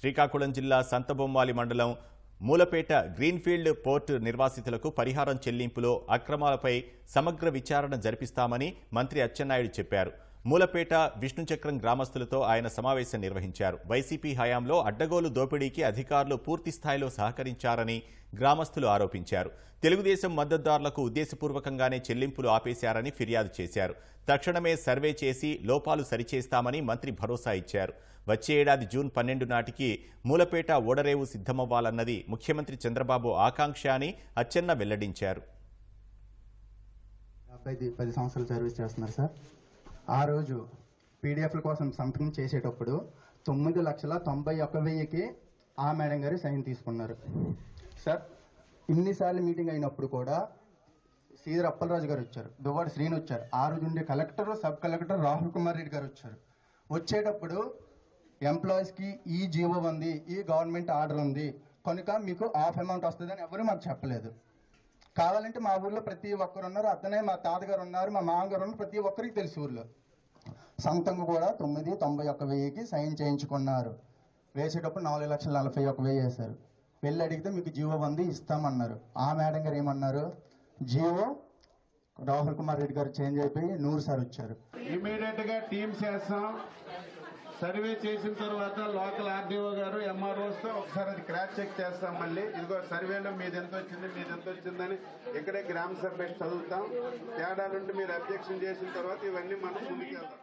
శ్రీకాకుళం జిల్లా సంతబొమ్మాలి మండలం Mulapeta greenfield port నిర్వాసితులకు పరిహారం చెల్లింపులో అక్రమాలపై సమగ్ర విచారణ జరిపిస్తామని మంత్రి అచ్చెన్నాయుడు చెప్పారు. మూలపేట విష్ణుచక్రం గ్రామస్తులతో ఆయన సమావేశం నిర్వహించారు. వైసీపీ హయాంలో అడ్డగోలు దోపిడీకి అధికారులు పూర్తిస్థాయిలో సహకరించారని గ్రామస్తులు ఆరోపించారు. తెలుగుదేశం మద్దతుదారులకు ఉద్దేశపూర్వకంగానే చెల్లింపులు ఆపేశారని ఫిర్యాదు చేశారు. తక్షణమే సర్వే చేసి లోపాలు సరిచేస్తామని మంత్రి భరోసా ఇచ్చారు. వచ్చే ఏడాది జూన్ పన్నెండు నాటికి మూలపేట ఓడరేవు సిద్ధమవ్వాలన్నది ముఖ్యమంత్రి చంద్రబాబు ఆకాంక్ష అని అచ్చెన్న వెల్లడించారు. పది సంవత్సరాలు సర్వీస్ చేస్తున్నారు సార్. ఆ రోజు పీడిఎఫ్ల కోసం సంతకం చేసేటప్పుడు తొమ్మిది లక్షల తొంభై ఒక్క వెయ్యికి ఆ మేడం గారు సైన్ తీసుకున్నారు. సార్ ఇన్నిసార్లు మీటింగ్ అయినప్పుడు కూడా శ్రీధర్ అప్పలరాజు గారు వచ్చారు. దువ్వాడు శ్రీను వచ్చారు. ఆ రోజు ఉండే collector sub collector Rahul Kumar Reddy garu వచ్చారు. వచ్చేటప్పుడు ఎంప్లాయీస్కి ఈ జీవో ఉంది ఈ గవర్నమెంట్ ఆర్డర్ ఉంది. కనుక మీకు ఆఫ్ అమౌంట్ వస్తుందని ఎవరు మాకు చెప్పలేదు. కావాలంటే మా ఊర్లో ప్రతి ఒక్కరు ఉన్నారు. అతనే మా తాతగారు ఉన్నారు మా మామగారు ఉన్నారు. ప్రతి ఒక్కరికి తెలుసు ఊర్లో. సొంతంగా కూడా తొమ్మిది తొంభై ఒక్క వెయ్యికి సైన్ చేయించుకున్నారు. వేసేటప్పుడు నాలుగు లక్షల నలభై ఒక వెయ్యి వేశారు. వెళ్ళి అడిగితే మీకు జీవో ఉంది ఇస్తామన్నారు. ఆ మేడం గారు ఏమన్నారు? జీవో రాహుల్ కుమార్ రెడ్డి గారు చేంజ్ అయిపోయి నూరు సార్ వచ్చారు. ఇమీడియట్గా టీమ్స్ వేస్తాం సర్వే చేసిన తర్వాత లోకల్ ఆర్డీఓ గారు ఎంఆర్ఓస్తో ఒకసారి అది క్రాస్ చెక్ చేస్తాం మళ్ళీ. ఇదిగో సర్వేలో మీది ఎంత వచ్చింది మీది ఎంత వచ్చిందని ఇక్కడే గ్రామ సభ చదువుతాం. తేడాలుంటే మీరు అబ్జెక్షన్ చేసిన తర్వాత ఇవన్నీ మనం ముందుకెళ్తాం.